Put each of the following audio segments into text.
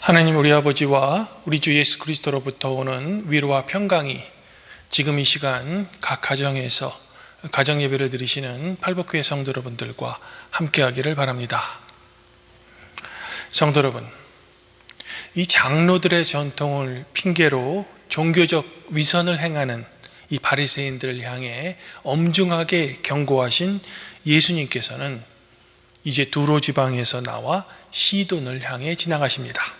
하나님 우리 아버지와 우리 주 예수 그리스도로부터 오는 위로와 평강이 지금 이 시간 각 가정에서 가정 예배를 드리시는 팔복교회 성도 여러분들과 함께하기를 바랍니다. 성도 여러분, 이 장로들의 전통을 핑계로 종교적 위선을 행하는 이 바리새인들을 향해 엄중하게 경고하신 예수님께서는 이제 두로 지방에서 나와 시돈을 향해 지나가십니다.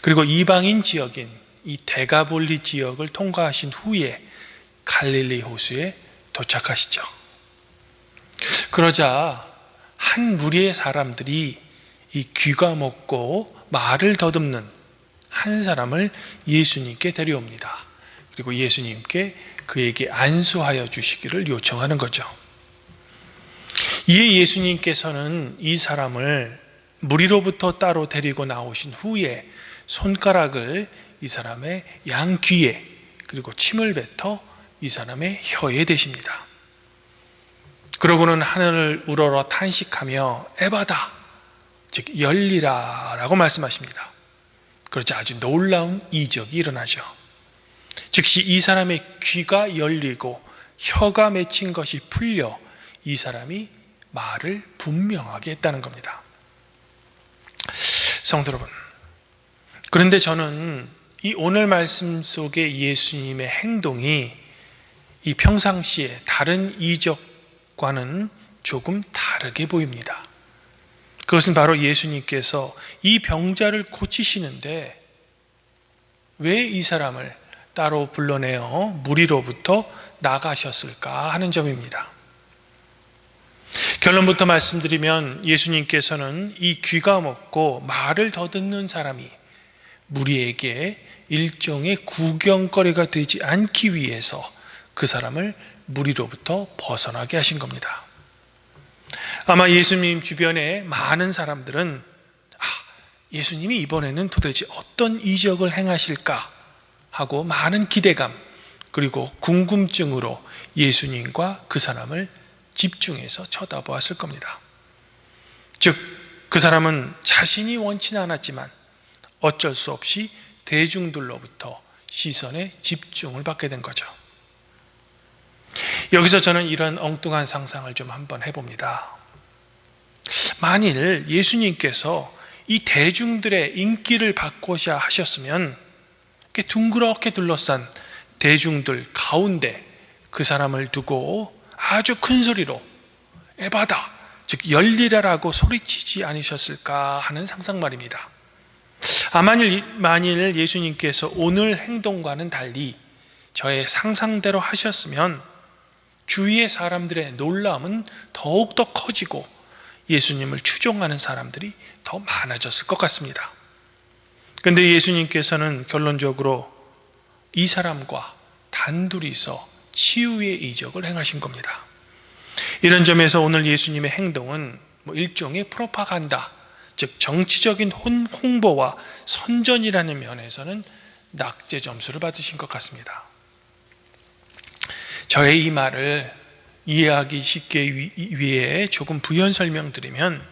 그리고 이방인 지역인 이 대가볼리 지역을 통과하신 후에 갈릴리 호수에 도착하시죠. 그러자 한 무리의 사람들이 이 귀가 먹고 말을 더듬는 한 사람을 예수님께 데려옵니다. 그리고 예수님께 그에게 안수하여 주시기를 요청하는 거죠. 이에 예수님께서는 이 사람을 무리로부터 따로 데리고 나오신 후에 손가락을 이 사람의 양 귀에 그리고 침을 뱉어 이 사람의 혀에 대십니다. 그러고는 하늘을 우러러 탄식하며 에바다 즉 열리라라고 말씀하십니다. 그렇지 아주 놀라운 이적이 일어나죠. 즉시 이 사람의 귀가 열리고 혀가 맺힌 것이 풀려 이 사람이 말을 분명하게 했다는 겁니다. 성도 여러분, 그런데 저는 이 오늘 말씀 속의 예수님의 행동이 이 평상시에 다른 이적과는 조금 다르게 보입니다. 그것은 바로 예수님께서 이 병자를 고치시는데 왜 이 사람을 따로 불러내어 무리로부터 나가셨을까 하는 점입니다. 결론부터 말씀드리면 예수님께서는 이 귀가 먹고 말을 더듬는 사람이 무리에게 일종의 구경거리가 되지 않기 위해서 그 사람을 무리로부터 벗어나게 하신 겁니다. 아마 예수님 주변에 많은 사람들은 아, 예수님이 이번에는 도대체 어떤 이적을 행하실까 하고 많은 기대감 그리고 궁금증으로 예수님과 그 사람을 집중해서 쳐다보았을 겁니다. 즉, 그 사람은 자신이 원치는 않았지만 어쩔 수 없이 대중들로부터 시선에 집중을 받게 된 거죠. 여기서 저는 이런 엉뚱한 상상을 좀 한번 해봅니다. 만일 예수님께서 이 대중들의 인기를 받고자 하셨으면 둥그렇게 둘러싼 대중들 가운데 그 사람을 두고 아주 큰 소리로 에바다, 즉 열리라라고 소리치지 않으셨을까 하는 상상 말입니다. 아, 만일, 만일 예수님께서 오늘 행동과는 달리 저의 상상대로 하셨으면 주위의 사람들의 놀람은 더욱더 커지고 예수님을 추종하는 사람들이 더 많아졌을 것 같습니다. 그런데 예수님께서는 결론적으로 이 사람과 단둘이서 치유의 이적을 행하신 겁니다. 이런 점에서 오늘 예수님의 행동은 뭐 일종의 프로파간다, 즉 정치적인 홍보와 선전이라는 면에서는 낙제 점수를 받으신 것 같습니다. 저의 이 말을 이해하기 쉽게 위해 조금 부연 설명드리면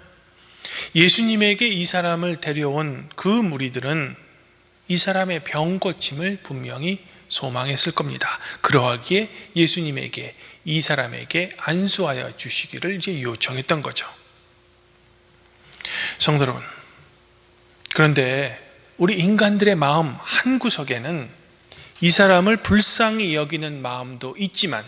예수님에게 이 사람을 데려온 그 무리들은 이 사람의 병 고침을 분명히 소망했을 겁니다. 그러하기에 예수님에게 이 사람에게 안수하여 주시기를 이제 요청했던 거죠. 성도 여러분, 그런데 우리 인간들의 마음 한 구석에는 이 사람을 불쌍히 여기는 마음도 있지만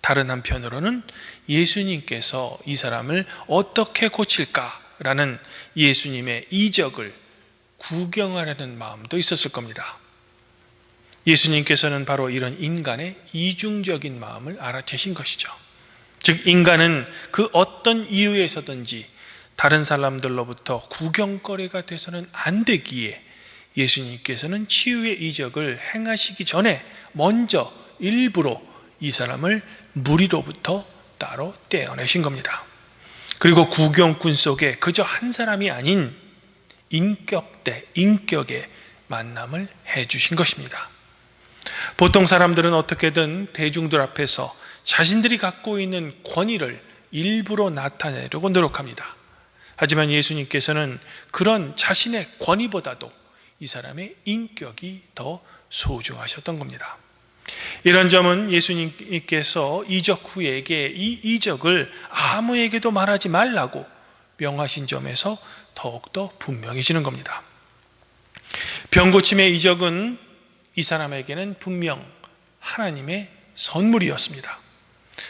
다른 한편으로는 예수님께서 이 사람을 어떻게 고칠까라는 예수님의 이적을 구경하려는 마음도 있었을 겁니다. 예수님께서는 바로 이런 인간의 이중적인 마음을 알아채신 것이죠. 즉, 인간은 그 어떤 이유에서든지 다른 사람들로부터 구경거리가 돼서는 안 되기에 예수님께서는 치유의 이적을 행하시기 전에 먼저 일부러 이 사람을 무리로부터 따로 떼어내신 겁니다. 그리고 구경꾼 속에 그저 한 사람이 아닌 인격 대, 인격의 만남을 해 주신 것입니다. 보통 사람들은 어떻게든 대중들 앞에서 자신들이 갖고 있는 권위를 일부러 나타내려고 노력합니다. 하지만 예수님께서는 그런 자신의 권위보다도 이 사람의 인격이 더 소중하셨던 겁니다. 이런 점은 예수님께서 이적 후에게 이 이적을 아무에게도 말하지 말라고 명하신 점에서 더욱더 분명해지는 겁니다. 병고침의 이적은 이 사람에게는 분명 하나님의 선물이었습니다.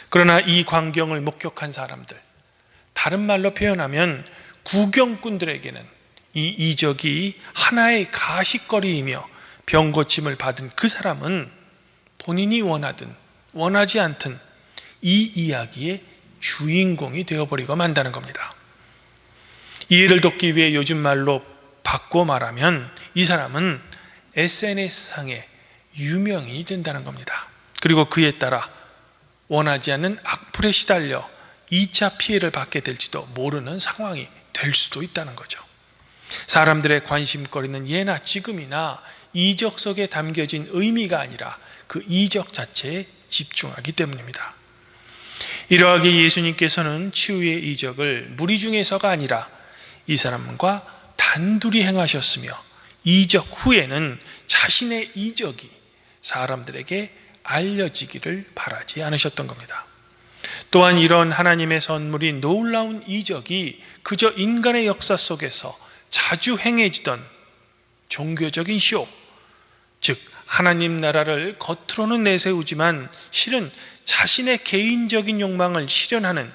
그러나 이 광경을 목격한 사람들, 다른 말로 표현하면 구경꾼들에게는 이 이적이 하나의 가식거리이며 병 고침을 받은 그 사람은 본인이 원하든 원하지 않든 이 이야기의 주인공이 되어버리고 만다는 겁니다. 이해를 돕기 위해 요즘 말로 바꿔 말하면 이 사람은 SNS상의 유명인이 된다는 겁니다. 그리고 그에 따라 원하지 않는 악플에 시달려 2차 피해를 받게 될지도 모르는 상황이 될 수도 있다는 거죠. 사람들의 관심거리는 예나 지금이나 이적 속에 담겨진 의미가 아니라 그 이적 자체에 집중하기 때문입니다. 이러하게 예수님께서는 치유의 이적을 무리 중에서가 아니라 이 사람과 단둘이 행하셨으며 이적 후에는 자신의 이적이 사람들에게 알려지기를 바라지 않으셨던 겁니다. 또한 이런 하나님의 선물이 놀라운 이적이 그저 인간의 역사 속에서 자주 행해지던 종교적인 쇼, 즉 하나님 나라를 겉으로는 내세우지만 실은 자신의 개인적인 욕망을 실현하는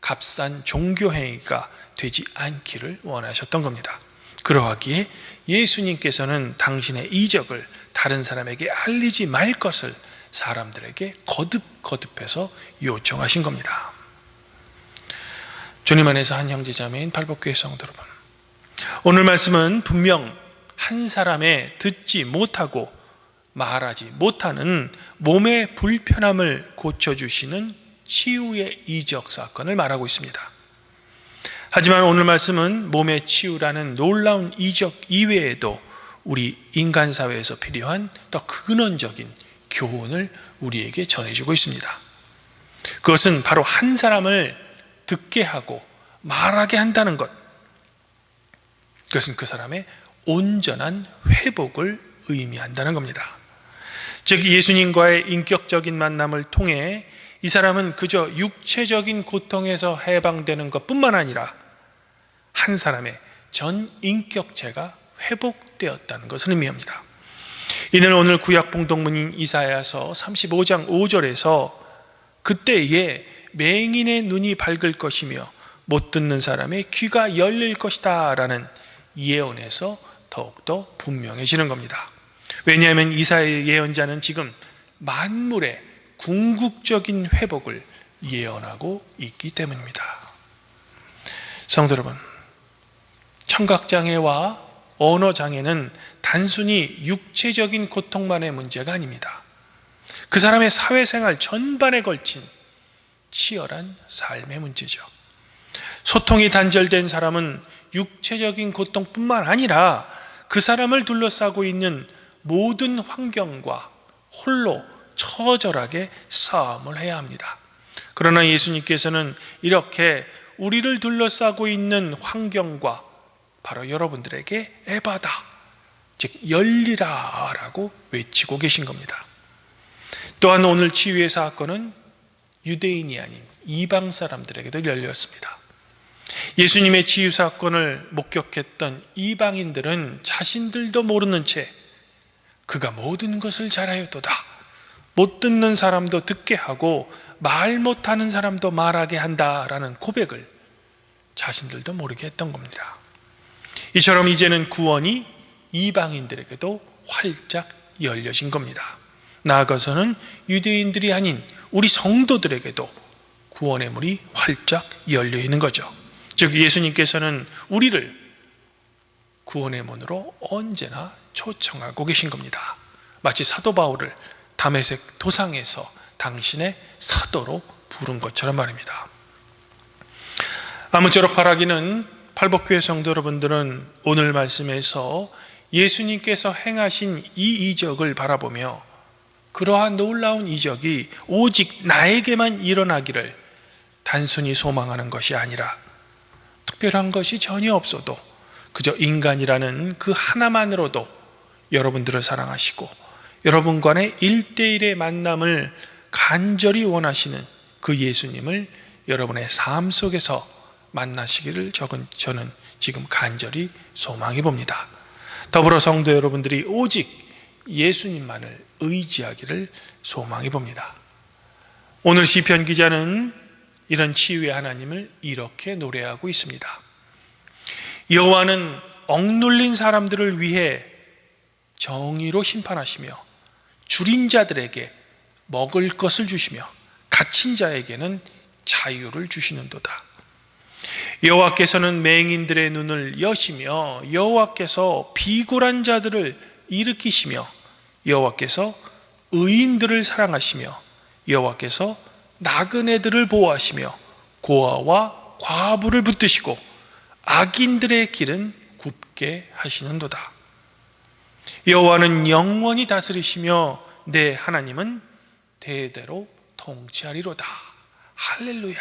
값싼 종교 행위가 되지 않기를 원하셨던 겁니다. 그러하기에 예수님께서는 당신의 이적을 다른 사람에게 알리지 말 것을 사람들에게 거듭거듭해서 요청하신 겁니다. 주님 안에서 한 형제자매인 팔복교회 성도 여러분, 오늘 말씀은 분명 한 사람의 듣지 못하고 말하지 못하는 몸의 불편함을 고쳐주시는 치유의 이적 사건을 말하고 있습니다. 하지만 오늘 말씀은 몸의 치유라는 놀라운 이적 이외에도 우리 인간 사회에서 필요한 더 근원적인 교훈을 우리에게 전해주고 있습니다. 그것은 바로 한 사람을 듣게 하고 말하게 한다는 것. 그것은 그 사람의 온전한 회복을 의미한다는 겁니다. 즉, 예수님과의 인격적인 만남을 통해 이 사람은 그저 육체적인 고통에서 해방되는 것 뿐만 아니라 한 사람의 전 인격체가 회복되었다는 것을 의미합니다. 이는 오늘 구약 봉독문인 이사야서 35장 5절에서 그때에 맹인의 눈이 밝을 것이며 못 듣는 사람의 귀가 열릴 것이다 라는 예언에서 더욱더 분명해지는 겁니다. 왜냐하면 이사의 예언자는 지금 만물의 궁극적인 회복을 예언하고 있기 때문입니다. 성도 여러분, 청각장애와 언어 장애는 단순히 육체적인 고통만의 문제가 아닙니다. 그 사람의 사회생활 전반에 걸친 치열한 삶의 문제죠. 소통이 단절된 사람은 육체적인 고통뿐만 아니라 그 사람을 둘러싸고 있는 모든 환경과 홀로 처절하게 싸움을 해야 합니다. 그러나 예수님께서는 이렇게 우리를 둘러싸고 있는 환경과 바로 여러분들에게 에바다, 즉 열리라라고 외치고 계신 겁니다. 또한 오늘 치유의 사건은 유대인이 아닌 이방 사람들에게도 열렸습니다. 예수님의 치유 사건을 목격했던 이방인들은 자신들도 모르는 채 그가 모든 것을 잘하였도다. 못 듣는 사람도 듣게 하고 말 못하는 사람도 말하게 한다라는 고백을 자신들도 모르게 했던 겁니다. 이처럼 이제는 구원이 이방인들에게도 활짝 열려진 겁니다. 나아가서는 유대인들이 아닌 우리 성도들에게도 구원의 문이 활짝 열려 있는 거죠. 즉 예수님께서는 우리를 구원의 문으로 언제나 초청하고 계신 겁니다. 마치 사도 바울을 담에색 도상에서 당신의 사도로 부른 것처럼 말입니다. 아무쪼록 바라기는 팔복교회 성도 여러분들은 오늘 말씀에서 예수님께서 행하신 이 이적을 바라보며 그러한 놀라운 이적이 오직 나에게만 일어나기를 단순히 소망하는 것이 아니라 특별한 것이 전혀 없어도 그저 인간이라는 그 하나만으로도 여러분들을 사랑하시고 여러분 간의 일대일의 만남을 간절히 원하시는 그 예수님을 여러분의 삶 속에서 만나시기를 적은 저는 지금 간절히 소망해 봅니다. 더불어 성도 여러분들이 오직 예수님만을 의지하기를 소망해 봅니다. 오늘 시편 기자는 이런 치유의 하나님을 이렇게 노래하고 있습니다. 여호와는 억눌린 사람들을 위해 정의로 심판하시며 줄인 자들에게 먹을 것을 주시며 갇힌 자에게는 자유를 주시는도다. 여호와께서는 맹인들의 눈을 여시며 여호와께서 비굴한 자들을 일으키시며 여호와께서 의인들을 사랑하시며 여호와께서 나그네들을 보호하시며 고아와 과부를 붙드시고 악인들의 길은 굽게 하시는도다. 여호와는 영원히 다스리시며 내 하나님은 대대로 통치하리로다. 할렐루야.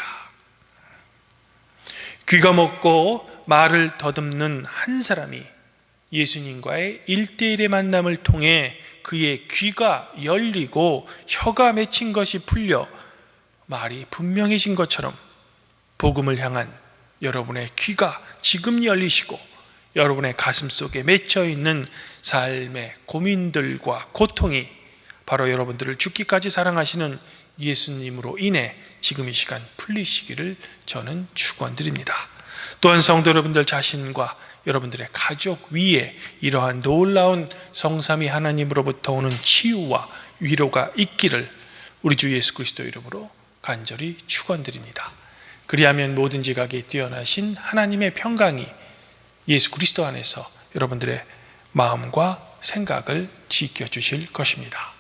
귀가 먹고 말을 더듬는 한 사람이 예수님과의 일대일의 만남을 통해 그의 귀가 열리고 혀가 맺힌 것이 풀려 말이 분명해진 것처럼 복음을 향한 여러분의 귀가 지금 열리시고 여러분의 가슴 속에 맺혀 있는 삶의 고민들과 고통이 바로 여러분들을 죽기까지 사랑하시는 예수님으로 인해 지금 이 시간 풀리시기를 저는 축원드립니다. 또한 성도 여러분들 자신과 여러분들의 가족 위에 이러한 놀라운 성삼위 하나님으로부터 오는 치유와 위로가 있기를 우리 주 예수 그리스도 이름으로 간절히 축원드립니다. 그리하면 모든지 가게 뛰어나신 하나님의 평강이 예수 그리스도 안에서 여러분들의 마음과 생각을 지켜 주실 것입니다.